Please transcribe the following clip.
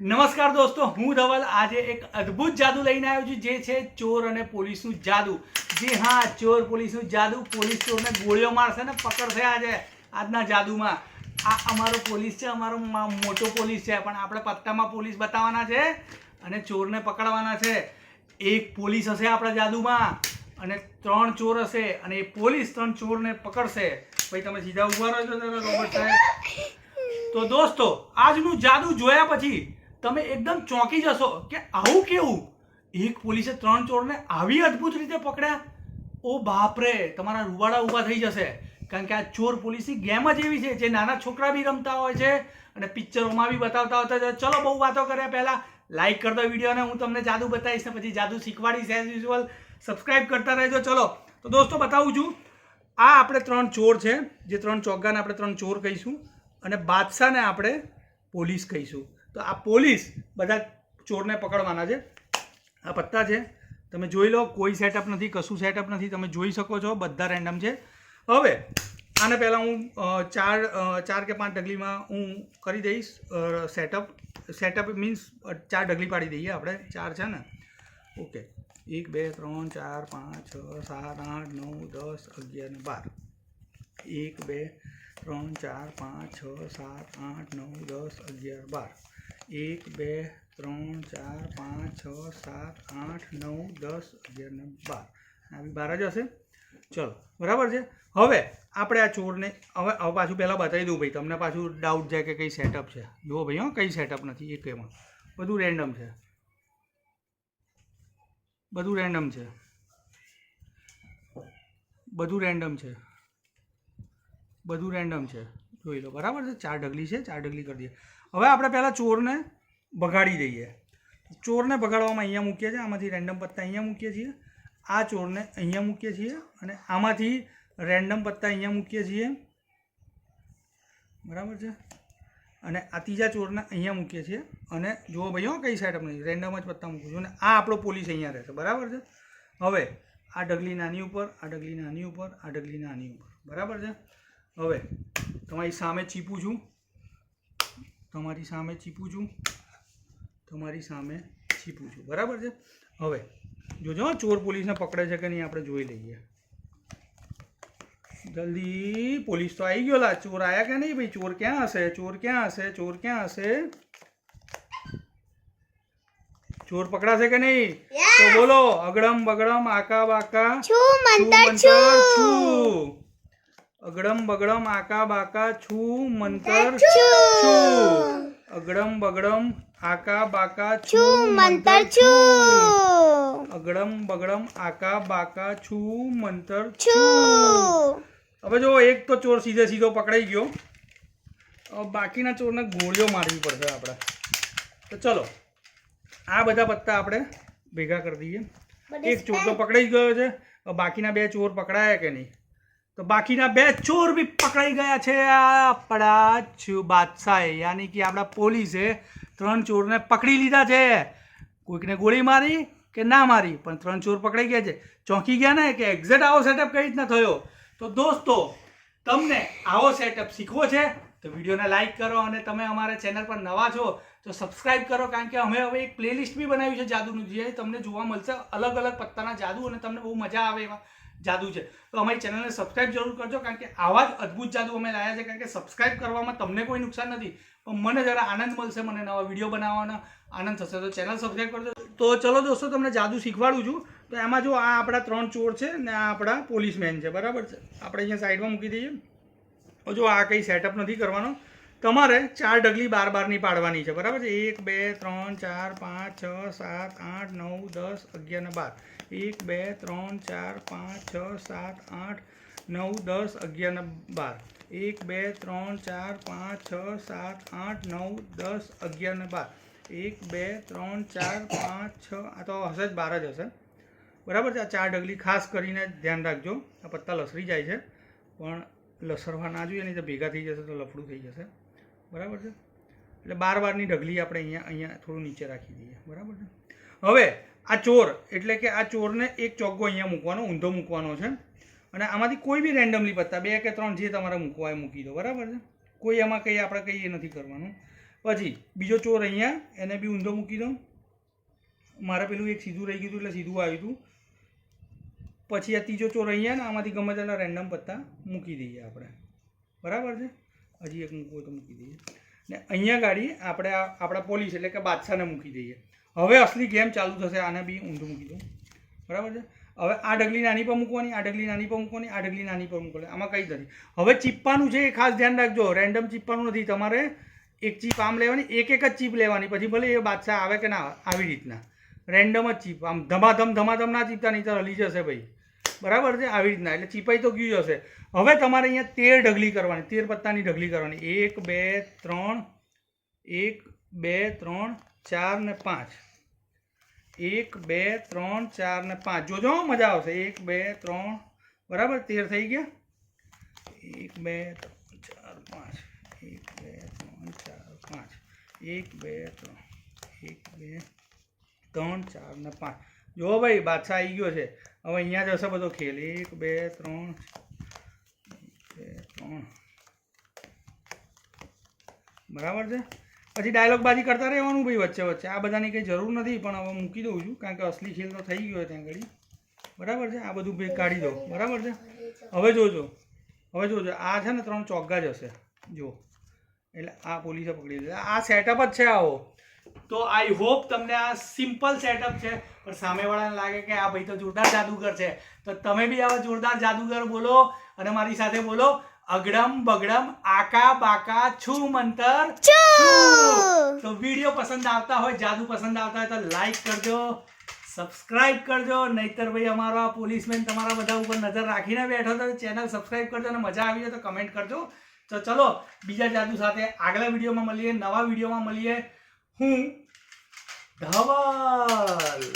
નમસ્કાર દોસ્તો, હું ધવલ. આજે એક અદ્ભુત જાદુ લઈને આવ્યો છું, જે છે ચોર અને પોલીસનું જાદુ. જે હા, ચોર, પોલીસનું જાદુ. પોલીસ ચોરને ગોળીઓ મારશે ને પકડશે આજે આજના જાદુમાં. આ અમારો પોલીસ છે, અમારો મોટો પોલીસ છે, પણ આપણે પત્તામાં પોલીસ બતાવવાના છે અને ચોરને પકડવાના છે. એક પોલીસ હશે આપણા જાદુમાં અને ત્રણ ચોર હશે અને એ પોલીસ ત્રણ ચોરને પકડશે. ભાઈ, તમે સીધા ઊભા રહો છો રોબર્ટ સાહેબ. તો દોસ્તો, આજનું જાદુ જોયા પછી તમે એકદમ ચોંકી જશો કે આવું કેવું? એક પોલીસે ત્રણ ચોરને આવી અદ્ભુત રીતે પકડ્યા? ઓ બાપરે, તમારા રૂવાડા ઊભા થઈ જશે. કારણ કે આ ચોર પોલીસની ગેમ જ એવી છે, જે નાના છોકરા બી રમતા હોય છે અને પિક્ચરોમાં બી બતાવતા હોતા છે. ચલો, બહુ વાતો કર્યા પહેલાં. લાઈક કરી વિડીયોને હું તમને જાદુ બતાવીશ ને પછી જાદુ શીખવાડીશ એઝ યુઝ્યુઅલ સબસ્ક્રાઈબ કરતા રહેજો. ચલો, તો દોસ્તો બતાવું છું. આ આપણે ત્રણ ચોર છે, જે ત્રણ ચોગ્ગાને આપણે ત્રણ ચોર કહીશું અને બાદશાહને આપણે પોલીસ કહીશું. તો આ પોલીસ બધા ચોરને પકડવાના છે. આ પત્તા છે. તમે જોઈ લો, કોઈ સેટઅપ નથી, કશું સેટઅપ નથી. તમે જોઈ શકો છો, બધા રેન્ડમ છે. હવે, આને પહેલાં હું ચાર ચાર કે પાંચ ડગલીમાં હું કરી દઈશ સેટઅપ સેટઅપ મીન્સ ચાર ડગલી પાડી દઈએ આપણે, ચાર છે ને? ઓકે એક, બે, ત્રણ, ચાર, પાંચ, છ, સાત, આઠ, નવ, દસ, અગિયાર ને બાર. એક, બે, ત્રણ, ચાર, પાંચ, છ, સાત, આઠ, નવ, દસ, અગિયાર, બાર. એક, બે, ત્રણ, ચાર, પાંચ, છ, સાત, આઠ, નવ, દસ, અગિયાર ને બાર. આવી બાર જ હશે? ચલો, બરાબર છે? હવે આપણે આ ચોરને, હવે હવે પાછું પહેલાં બતાવી દઉં ભાઈ, તમને પાછું ડાઉટ જાય કે કઈ સેટઅપ છે. જુઓ ભાઈ, હો, કઈ સેટઅપ નથી, એક એમાં. બધું રેન્ડમ છે. બધું રેન્ડમ છે. બધું રેન્ડમ છે. બધું રેન્ડમ છે. જોઈ લો, બરાબર છે? ચાર ડગલી છે, ચાર ડગલી કરી દઈએ. હવે આપણે પહેલાં ચોરને ભગાડી દઈએ. ચોરને ભગાડવામાં અહીંયા મૂકીએ છીએ, આમાંથી રેન્ડમ પત્તા અહીંયા મૂકીએ છીએ. આ ચોરને અહીંયા મૂકીએ છીએ અને આમાંથી રેન્ડમ પત્તા અહીંયા મૂકીએ છીએ. બરાબર છે? અને આ ત્રીજા ચોરને અહીંયા મૂકીએ છીએ. અને જુઓ ભાઈ હો કઈ સાઈડ આપણે રેન્ડમ જ પત્તા મૂકું છું અને આ આપણો પોલીસ અહીંયા રહેશે બરાબર છે? હવે આ ડગલી નાની ઉપર, આ ઢગલી નાની ઉપર, આ ડગલી નાની ઉપર. બરાબર છે? હવે તમારી સામે ચીપું છું. તમારી સામે ચીપું છું. તમારી સામે ચીપું છું. બરાબર છે? હવે જોજો હો, ચોર પોલીસને પકડે છે કે નહીં આપણે જોઈ લઈએ. જલ્દી પોલીસ તો આવી ગયો લા ચોર આયા કે નહીં ભાઈ? ચોર ક્યાં હશે? ચોર ક્યાં હશે? ચોર ક્યાં હશે? ચોર પકડાશે કે નહીં? તો બોલો અગડમ બગડમ આકા બાકા છું મંતર મંતર છું. છું. અગડમ બગડમ આકા બાકા છું મંતર છું. અગડમ બગડમ આકા બાકા છું મંતર છું. અગડમ બગડમ આકા બાકા છું મંતર છું. હવે જો એક તો ચોર સીધે સીધો પકડાઈ ગયો. બાકીના ચોરને ગોળીઓ મારવી પડશે આપણે તો ચલો આ બધા પત્તા આપણે ભેગા કરી દઈએ. એક ચોર તો પકડાઈ ગયો છે. બાકીના બે ચોર પકડાયા કે નહીં? તો બાકીના બે ચોર બી પકડાઈ ગયા છે આપણા છુ બાદશાહે. યાની કે આપણા પોલીસે ત્રણ ચોરને પકડી લીધા છે. કોઈકને ગોળી મારી કે ના મારી, પણ ત્રણ ચોર પકડાઈ ગયા છે. ચોંકી ગયા ને કે એક્ઝેક્ટ આવો સેટઅપ કઈ રીતના થયો? તો દોસ્તો, તમને આવો સેટઅપ શીખવો છે, તો વિડીયોને લાઈક કરો અને તમે અમારા ચેનલ પર નવા છો, તો સબસ્ક્રાઇબ કરો, કારણ કે અમે હવે એક પ્લેલિસ્ટ બી બનાવ્યું છે જાદુનું, જે તમને જોવા મળશે અલગ અલગ પત્તાના જાદુ અને તમને બહુ મજા આવે એવા જાદુ છે. તો અમારી ચેનલને સબસ્ક્રાઇબ જરૂર કરજો, કારણ કે આવા જ અદ્ભુત જાદુ અમે લાયા છે, કારણ કે સબસ્ક્રાઇબ કરવામાં તમને કોઈ નુકસાન નથી. પણ મને જરા આનંદ મળશે મને નવા વીડિયો બનાવવાનો. આનંદ થશે તો ચેનલ સબસ્ક્રાઇબ કરજો. તો ચલો દોસ્તો, તમને જાદુ શીખવાડું છું. તો એમાં જો આ આપણા ત્રણ ચોર છે ને આ આપણા પોલીસમેન છે, બરાબર છે? આપણે અહીંયા સાઈડમાં મૂકી દઈએ. જો આ કંઈ સેટઅપ નથી કરવાનો. તમારે ચાર ડગલી બાર બારની પાડવાની છે, બરાબર છે? એક, બે, ત્રણ, ચાર, પાંચ, છ, સાત, આઠ, નવ, દસ, અગિયાર ને બાર. એક, બે, ત્રણ, ચાર, પાંચ, છ, સાત, આઠ, નવ, દસ, અગિયાર ને બાર. એક, બે, ત્રણ, ચાર, પાંચ, છ, સાત, આઠ, નવ, દસ, અગિયાર ને બાર. એક, બે, ત્રણ, ચાર, પાંચ, છ, આ તો હશે જ, બાર જ હશે. બરાબર છે? આ ચાર ડગલી ખાસ કરીને ધ્યાન રાખજો. આ પત્તા લસરી જાય છે. પણ લસરવા ના જોઈએ, નહીં તો ભેગા થઈ જશે તો લફડું થઈ જશે. બરાબર છે? એટલે બાર બારની ઢગલી આપણે અહીંયા અહીંયા થોડું નીચે રાખી દઈએ. બરાબર છે? હવે આ ચોર, એટલે કે આ ચોરને એક ચોગ્ગો અહીંયા મૂકવાનો, ઊંધો મૂકવાનો છે. અને આમાંથી કોઈ બી રેન્ડમલી પત્તા, બે કે ત્રણ જે તમારે મૂકવા એ મૂકી દો. બરાબર છે? કોઈ એમાં કંઈ આપણે કંઈ એ નથી કરવાનું. પછી બીજો ચોર અહીંયા, એને બી ઊંધો મૂકી દઉં. મારે પેલું એક સીધું રહી ગયું હતું એટલે સીધું આવ્યું હતું. પછી આ ત્રીજો ચોર અહીંયા ને આમાંથી ગમે તેટલા રેન્ડમ પત્તા મૂકી દઈએ આપણે. બરાબર છે? હજી એક મૂકવું તો મૂકી દઈએ. ને અહીંયા ગાડી આપણે આપણા પોલીસ એટલે કે બાદશાહને મૂકી દઈએ. હવે અસલી ગેમ ચાલુ થશે, આને બી ઊંધું મૂકી દઉં. બરાબર છે? હવે આ ડગલી નાની પર મૂકવાની, આ ડગલી નાની પર મૂકવાની, આ ડગલી નાની પર મૂકવાની. આમાં કંઈ નથી હવે ચીપવાનું છે એ ખાસ ધ્યાન રાખજો. રેન્ડમ ચીપવાનું નથી. તમારે એક ચીપ આમ લેવાની, એક એક જ ચીપ લેવાની. પછી ભલે એ બાદશાહ આવે કે ના આવે, આવી રીતના. રેન્ડમ જ ચીપ. આમ ધમાધમ ધમાધમ ના ચીપતા, નહીં તો હલી જશે ભાઈ. બરાબર છે? આવી રીતના. એટલે ચીપાઈ તો ગયું હશે. હવે તમારે અહીંયા તેર ઢગલી કરવાની, તેર પત્તાની ઢગલી કરવાની. એક, બે, ત્રણ, એક, બે, ત્રણ, ચાર ને પાંચ. એક, બે, ત્રણ, ચાર ને પાંચ. જોજો મજા આવશે. એક, બે, ત્રણ. બરાબર? તેર થઈ ગયા? એક, બે ત્રણ ચાર, પાંચ. એક, બે, ત્રણ, ચાર, પાંચ. એક, બે, ત્રણ. એક, બે, ત્રણ, ચાર ને પાંચ. જો ભાઈ, બાદશાહ આવી ગયો છે. હવે અહીંયા જ હશે બધો ખેલ. એક, બે, ત્રણ બે, ત્રણ. બરાબર છે? પછી ડાયલોગ બાજી કરતા રહેવાનું ભાઈ વચ્ચે વચ્ચે. આ બધાની કંઈ જરૂર નથી, પણ હવે મૂકી દઉં છું, કારણ કે અસલી ખેલ તો થઈ ગયો ત્યાં ઘડી. બરાબર છે? આ બધું ભેગ કાઢી દો બરાબર છે? હવે જોજો. હવે જોજો. આ છે ને ત્રણ ચોગ્ગા જ હશે. જો એટલે આ પોલીસે પકડી લીધા. આ સેટઅપ જ છે આવો. તો આઈ હોપ તમને આ સિમ્પલ સેટઅપ છે પણ સામેવાળાને લાગે કે આ ભાઈ તો જોરદાર જાદુગર છે. તો તમે બી આવા જોરદાર જાદુગર બોલો અને મારી સાથે બોલો. અગડમ બગડમ આકા બાકા છું મંતર તો વીડિયો પસંદ આવતા હોય જાદુ પસંદ આવતા હોય તો લાઈક કરજો સબસ્ક્રાઇબ કરજો નહીતર ભાઈ અમારો આ પોલીસમેન તમારા બધા ઉપર નજર રાખીને બેઠો તો ચેનલ સબસ્ક્રાઇબ કરજો અને મજા આવી જાય તો કમેન્ટ કરજો. તો ચલો બીજા જાદુ સાથે આગલા વિડીયોમાં મળીએ નવા વિડીયોમાં મળીએ. હું ધવલ.